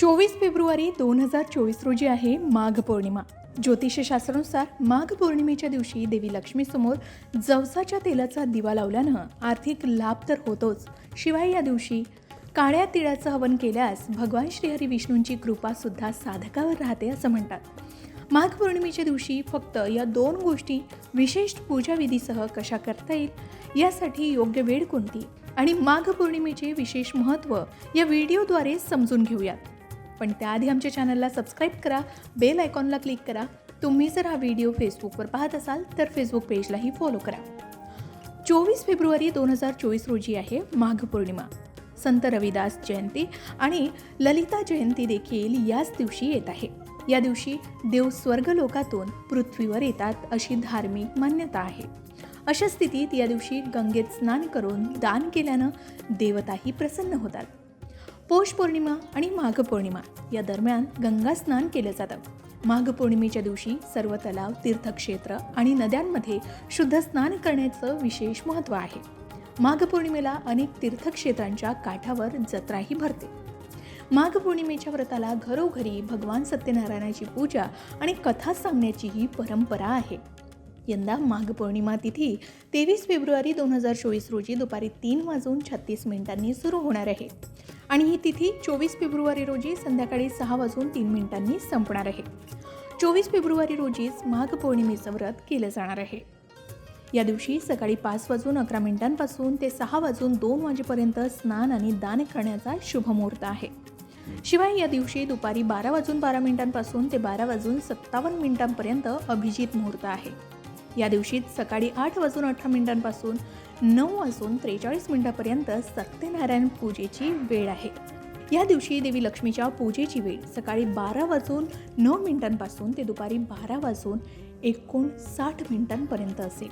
चोवीस फेब्रुवारी दोन हजार चोवीस रोजी आहे माघ पौर्णिमा. ज्योतिषशास्त्रानुसार माघ पौर्णिमेच्या दिवशी देवी लक्ष्मीसमोर जवसाच्या तेलाचा दिवा लावल्यानं आर्थिक लाभ तर होतोच. शिवाय या दिवशी काळ्या तिळाचं हवन केल्यास भगवान श्रीहरी विष्णूंची कृपासुद्धा साधकावर राहते असं म्हणतात. माघ पौर्णिमेच्या दिवशी फक्त या दोन गोष्टी विशेष पूजाविधीसह कशा करता येईल यासाठी योग्य वेळ कोणती? आणि माघ पौर्णिमेचे विशेष महत्त्व या व्हिडिओद्वारे समजून घेऊयात. पण त्याआधी आमच्या चॅनलला सबस्क्राईब करा बेल आयकॉनला क्लिक करा. तुम्ही जर हा व्हिडिओ फेसबुकवर पाहत असाल तर फेसबुक पेजलाही फॉलो करा. चोवीस फेब्रुवारी दोन हजार चोवीस रोजी आहे माघ पौर्णिमा. संत रविदास जयंती आणि ललिता जयंती देखील याच दिवशी येत आहे. या दिवशी देव स्वर्ग लोकातून पृथ्वीवर येतात अशी धार्मिक मान्यता आहे. अशा स्थितीत या दिवशी गंगेत स्नान करून दान केल्यानं देवताही प्रसन्न होतात. पौष पौर्णिमा आणि माघ पौर्णिमा या दरम्यान गंगा स्नान केलं जातं. माघ पौर्णिमेच्या दिवशी सर्व तलाव तीर्थक्षेत्र आणि नद्यांमध्ये शुद्ध स्नान करण्याचं विशेष महत्त्व आहे. माघ पौर्णिमेला अनेक तीर्थक्षेत्रांच्या काठावर जत्राही भरते. माघ पौर्णिमेच्या व्रताला घरोघरी भगवान सत्यनारायणाची पूजा आणि कथा सांगण्याची ही परंपरा आहे. यंदा माघ पौर्णिमा तिथी तेवीस फेब्रुवारी दोन हजार चोवीस रोजी दुपारी तीन वाजून छत्तीस मिनिटांनी सुरू होणार आहे. आणि ही तिथी चोवीस फेब्रुवारी रोजी संध्याकाळी सहा वाजून तीन मिनिटांनी संपणार आहे. चोवीस फेब्रुवारी रोजीच माघ पौर्णिमेचं व्रत केलं जाणार आहे. या दिवशी सकाळी पाच वाजून अकरा मिनिटांपासून ते सहा वाजून दोन वाजेपर्यंत स्नान आणि दान करण्याचा शुभमुहूर्त आहे. शिवाय या दिवशी दुपारी बारा वाजून बारा मिनिटांपासून ते बारा वाजून सत्तावन्न मिनिटांपर्यंत अभिजित मुहूर्त आहे. या दिवशी सकाळी आठ वाजून अठरा मिनिटांपासून नऊ वाजून त्रेचाळीस मिनिटांपर्यंत सत्यनारायण पूजेची वेळ आहे. या दिवशी देवी लक्ष्मीच्या पूजेची वेळ सकाळी बारा वाजून नऊ मिनिटांपासून ते दुपारी बारा वाजून एकोणसाठ मिनिटांपर्यंत असेल.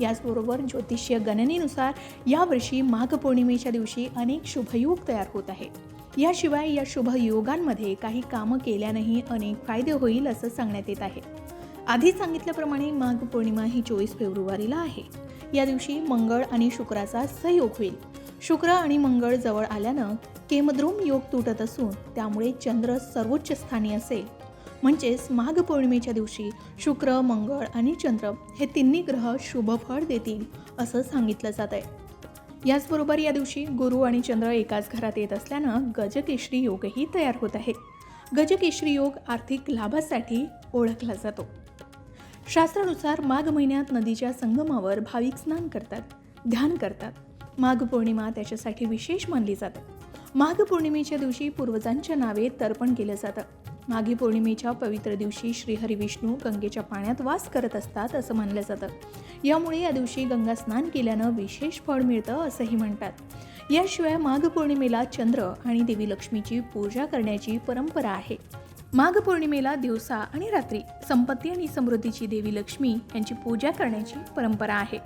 याचबरोबर ज्योतिषीय गणनेनुसार यावर्षी माघ पौर्णिमेच्या दिवशी अनेक शुभयोग तयार होत आहेत याशिवाय या शुभयोगांमध्ये काही कामं केल्यानेही अनेक फायदे होईल असं सांगण्यात येत आहे. आधी सांगितल्याप्रमाणे माघ पौर्णिमा ही चोवीस फेब्रुवारीला आहे. या दिवशी मंगळ आणि शुक्राचा सहयोग होईल. शुक्र आणि मंगळ जवळ आल्यानं केमद्रुम योग तुटत असून त्यामुळे चंद्र सर्वोच्च स्थानी असेल. म्हणजेच माघ पौर्णिमेच्या दिवशी शुक्र मंगळ आणि चंद्र हे तिन्ही ग्रह शुभ फळ देतील असं सांगितलं जात आहे याचबरोबर या दिवशी गुरु आणि चंद्र एकाच घरात येत असल्यानं गजकेशरी योगही तयार होत आहे. गजकेशरी योग आर्थिक लाभासाठी ओळखला जातो. शास्त्रानुसार माघ महिन्यात नदीच्या संगमावर भाविक स्नान करतात ध्यान करतात. माघ पौर्णिमा त्याच्यासाठी विशेष मानली जाते. माघ पौर्णिमेच्या दिवशी पूर्वजांच्या नावे तर्पण केलं जातं. माघी पौर्णिमेच्या पवित्र दिवशी श्रीहरी विष्णू गंगेच्या पाण्यात वास करत असतात असं मानलं जातं. यामुळे या दिवशी गंगा स्नान केल्यानं विशेष फळ मिळतं असंही म्हणतात. याशिवाय माघ पौर्णिमेला चंद्र आणि देवी लक्ष्मीची पूजा करण्याची परंपरा आहे. माघ पौर्णिमेला दिवसा आणि रात्री संपत्ती आणि समृद्धीची देवी लक्ष्मी यांची पूजा करण्याची परंपरा आहे.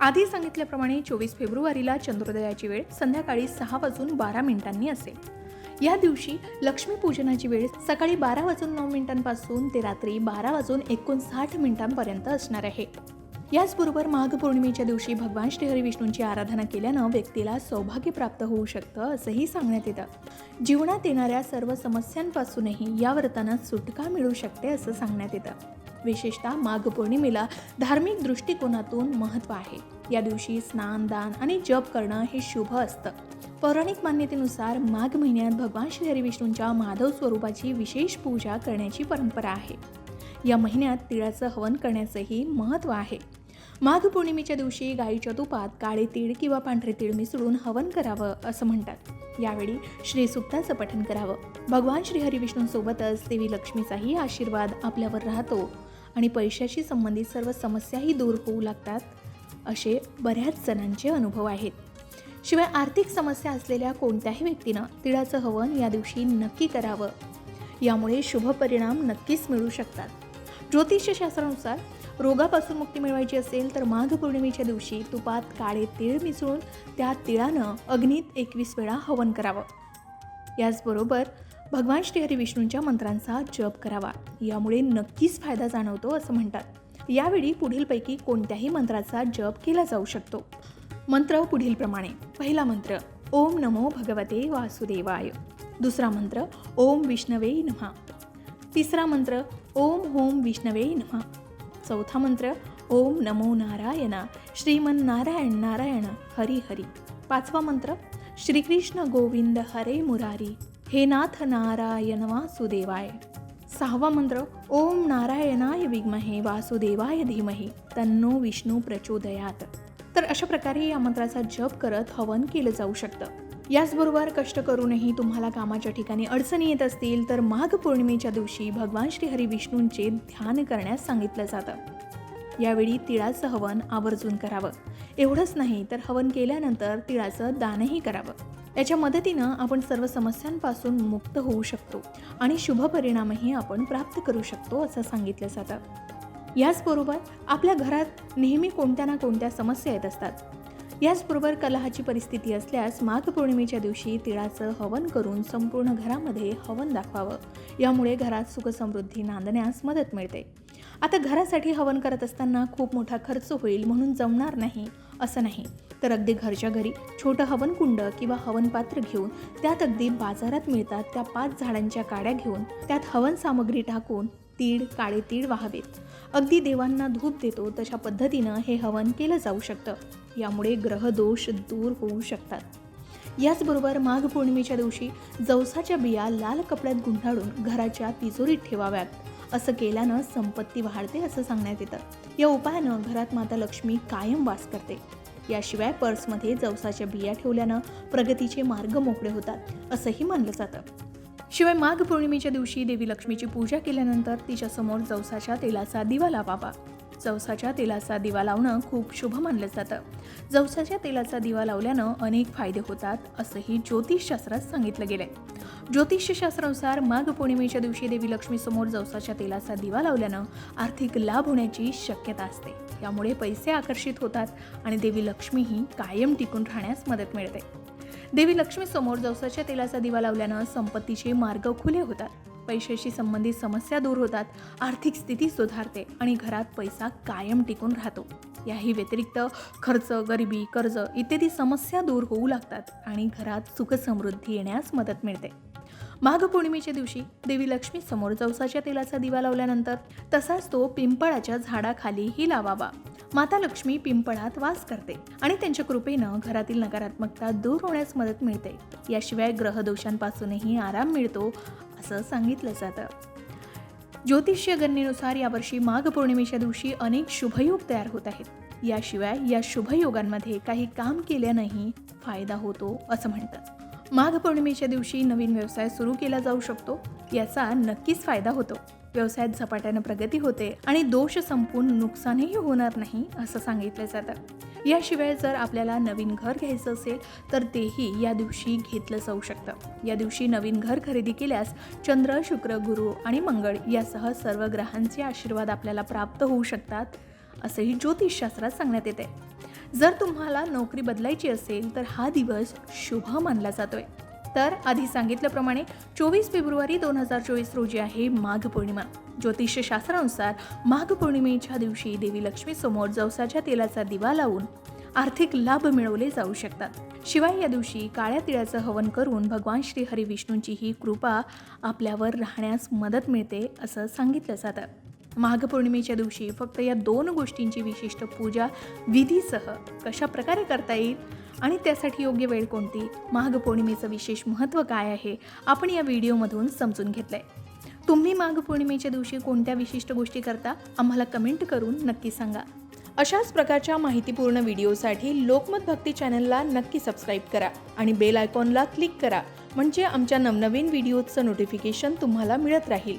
आधी सांगितल्याप्रमाणे चोवीस फेब्रुवारीला चंद्रोदयाची वेळ संध्याकाळी सहा वाजून बारा मिनिटांनी असेल या दिवशी लक्ष्मीपूजनाची वेळ सकाळी बारा वाजून नऊ मिनिटांपासून ते रात्री बारा वाजून एकोणसाठ मिनिटांपर्यंत असणार आहे. याचबरोबर माघ पौर्णिमेच्या दिवशी भगवान श्रीहरी विष्णूंची आराधना केल्यानं व्यक्तीला सौभाग्य प्राप्त होऊ शकतं असंही सांगण्यात येतं. जीवनात येणाऱ्या सर्व समस्यांपासूनही या व्रतानं सुटका मिळू शकते असं सांगण्यात येतं. विशेषतः माघ पौर्णिमेला धार्मिक दृष्टिकोनातून महत्त्व आहे. या दिवशी स्नान दान आणि जप करणं हे शुभ असतं. पौराणिक मान्यतेनुसार माघ महिन्यात भगवान श्रीहरी विष्णूंच्या माधव स्वरूपाची विशेष पूजा करण्याची परंपरा आहे. या महिन्यात तिळाचं हवन करण्याचंही महत्त्व आहे. माघ पौर्णिमेच्या दिवशी गाईच्या तुपात काळे तीळ किंवा पांढरे तीळ मिसळून हवन करावं असं म्हणतात. यावेळी श्रीसुक्ताचं पठन करावं. भगवान श्रीहरिविष्णूंसोबतच देवी लक्ष्मीचाही आशीर्वाद आपल्यावर राहतो आणि पैशाशी संबंधित सर्व समस्याही दूर होऊ लागतात असे बऱ्याच जणांचे अनुभव आहेत. शिवाय आर्थिक समस्या असलेल्या कोणत्याही व्यक्तीनं तिळाचं हवन या दिवशी नक्की करावं. यामुळे शुभ परिणाम नक्कीच मिळू शकतात. ज्योतिषशास्त्रानुसार रोगापासून मुक्ती मिळवायची असेल तर माघ पौर्णिमेच्या दिवशी तुपात काळे तीळ मिसळून त्या तिळानं अग्नीत एकवीस वेळा हवन करावं. याचबरोबर भगवान श्रीहरी विष्णूंच्या मंत्रांचा जप करावा. यामुळे नक्कीच फायदा जाणवतो असं म्हणतात. यावेळी पुढीलपैकी कोणत्याही मंत्राचा जप केला जाऊ शकतो. मंत्र पुढीलप्रमाणे पहिला मंत्र ओम नमो भगवते वासुदेवाय. दुसरा मंत्र ओम विष्णवे नमः. तिसरा मंत्र ओम होम विष्णवे नमः। चौथा मंत्र ओम नमो नारायणा श्रीमन नारायण नारायण हरी हरी। पाचवा मंत्र श्रीकृष्ण गोविंद हरे मुरारी हे नाथ नारायण वासुदेवाय। सहावा मंत्र ओम नारायणाय विद्महे वासुदेवाय धीमहे तन्नो विष्णू प्रचोदयात। तर अशा प्रकारे या मंत्राचा जप करत हवन केलं जाऊ शकतं। याचबरोबर कष्ट करूनही तुम्हाला कामाच्या ठिकाणी अडचणी येत असतील तर माघ पौर्णिमेच्या दिवशी भगवान श्रीहरी विष्णूंचे ध्यान करण्यास सांगितलं जातं. यावेळी तिळाचं हवन आवर्जून करावं. एवढंच नाही तर हवन केल्यानंतर तिळाचं दानही करावं. याच्या मदतीनं आपण सर्व समस्यांपासून मुक्त होऊ शकतो आणि शुभ परिणामही आपण प्राप्त करू शकतो असं सांगितलं जातं. याचबरोबर आपल्या घरात नेहमी कोणत्या ना कोणत्या समस्या येत असतात. याचबरोबर कलहाची परिस्थिती असल्यास माघ पौर्णिमेच्या दिवशी तिळाचं हवन करून संपूर्ण घरामध्ये हवन दाखवावं. यामुळे घरात सुखसमृद्धी नांदण्यास मदत मिळते. आता घरासाठी हवन करत असताना खूप मोठा खर्च होईल म्हणून जमणार नाही असं नाही. तर अगदी घरच्या घरी छोटं हवनकुंड किंवा हवन पात्र घेऊन त्यात अगदी बाजारात मिळतात त्या पाच झाडांच्या काड्या घेऊन त्यात हवन सामग्री टाकून तीळ काळे तीळ वाहावेत. अगदी देवांना धूप देतो तशा पद्धतीनं हे हवन केलं जाऊ शकतं. यामुळे ग्रहदोष दूर होऊ शकतात. याचबरोबर माघ पौर्णिमेच्या दिवशी जवसाच्या बिया लाल कपड्यात गुंडाळून घराच्या तिजोरीत ठेवाव्यात. असं केल्यानं संपत्ती वाढते असं सांगण्यात येतं. या उपायानं घरात माता लक्ष्मी कायम वास करते. याशिवाय पर्समध्ये जवसाच्या बिया ठेवल्यानं प्रगतीचे मार्ग मोकळे होतात असंही मानलं जातं. शिवाय माघ पौर्णिमेच्या दिवशी देवी लक्ष्मीची पूजा केल्यानंतर तिच्यासमोर जवसाच्या तेलाचा दिवा लावावा. जवसाच्या तेलाचा दिवा लावणं खूप शुभ मानलं जातं. जवसाच्या तेलाचा दिवा लावल्यानं अनेक फायदे होतात असंही ज्योतिषशास्त्रात सांगितलं गेलंय. ज्योतिषशास्त्रानुसार माघ पौर्णिमेच्या दिवशी देवी लक्ष्मीसमोर जवसाच्या तेलाचा दिवा लावल्यानं आर्थिक लाभ होण्याची शक्यता असते. यामुळे पैसे आकर्षित होतात आणि देवी लक्ष्मीही कायम टिकून राहण्यास मदत मिळते. देवी लक्ष्मीसमोर जवसाच्या तेलाचा दिवा लावल्यानं संपत्तीचे मार्ग खुले होतात. पैशाशी संबंधित समस्या दूर होतात. आर्थिक स्थिती सुधारते आणि घरात पैसा कायम टिकून राहतो. याही व्यतिरिक्त खर्च गरिबी कर्ज इत्यादी समस्या दूर होऊ लागतात आणि घरात सुखसमृद्धी येण्यास मदत मिळते. माघ पौर्णिमेच्या दिवशी देवी लक्ष्मी समोर जवसाच्या तेलाचा दिवा लावल्यानंतर तसाच तो पिंपळाच्या झाडाखालीही लावावा. माता लक्ष्मी पिंपळात वास करते आणि त्यांच्या कृपेनं घरातील नकारात्मकता दूर होण्यास मदत मिळते. याशिवाय ग्रहदोषांपासूनही आराम मिळतो असं सांगितलं जातं. ज्योतिषीय गणनेनुसार यावर्षी माघ पौर्णिमेच्या दिवशी अनेक शुभयोग तयार होत आहेत. याशिवाय या शुभयोगांमध्ये काही काम केल्यानंही फायदा होतो असं म्हणतात. माघ पौर्णिमेच्या दिवशी नवीन व्यवसाय सुरू केला जाऊ शकतो याचा नक्कीच फायदा होतो. व्यवसायात झपाट्यानं प्रगती होते आणि दोष संपून नुकसानही होणार नाही असं सांगितलं जातं. याशिवाय जर आपल्याला नवीन घर घ्यायचं असेल तर तेही या दिवशी घेतलं जाऊ शकतं. या दिवशी नवीन घर खरेदी केल्यास चंद्र शुक्र गुरु आणि मंगळ यासह सर्व ग्रहांचे आशीर्वाद आपल्याला प्राप्त होऊ शकतात असंही ज्योतिषशास्त्रात सांगण्यात येते जर तुम्हाला नोकरी बदलायची असेल तर हा दिवस शुभ मानला जातोय. तर आधी सांगितल्याप्रमाणे चोवीस फेब्रुवारी दोन हजार चोवीस रोजी आहे माघ पौर्णिमा. ज्योतिषशास्त्रानुसार माघ पौर्णिमेच्या दिवशी देवी लक्ष्मी समोर जवसाच्या तेलाचा दिवा लावून आर्थिक लाभ मिळवले जाऊ शकतात. शिवाय या दिवशी काळ्या तिळाचं हवन करून भगवान श्री हरी विष्णूंची ही कृपा आपल्यावर राहण्यास मदत मिळते असं सांगितलं जातं. माघपौर्णिमेच्या दिवशी फक्त या दोन गोष्टींची विशिष्ट पूजा विधीसह कशा प्रकारे करता येईल आणि त्यासाठी योग्य वेळ कोणती? माघपौर्णिमेचं विशेष महत्त्व काय आहे? आपण या व्हिडिओमधून समजून घेतलं आहे तुम्ही माघपौर्णिमेच्या दिवशी कोणत्या विशिष्ट गोष्टी करता? आम्हाला कमेंट करून नक्की सांगा. अशाच प्रकारच्या माहितीपूर्ण व्हिडिओसाठी लोकमत भक्ती चॅनलला नक्की सबस्क्राईब करा आणि बेल आयकॉनला क्लिक करा. म्हणजे आमच्या नवनवीन व्हिडिओचं नोटिफिकेशन तुम्हाला मिळत राहील.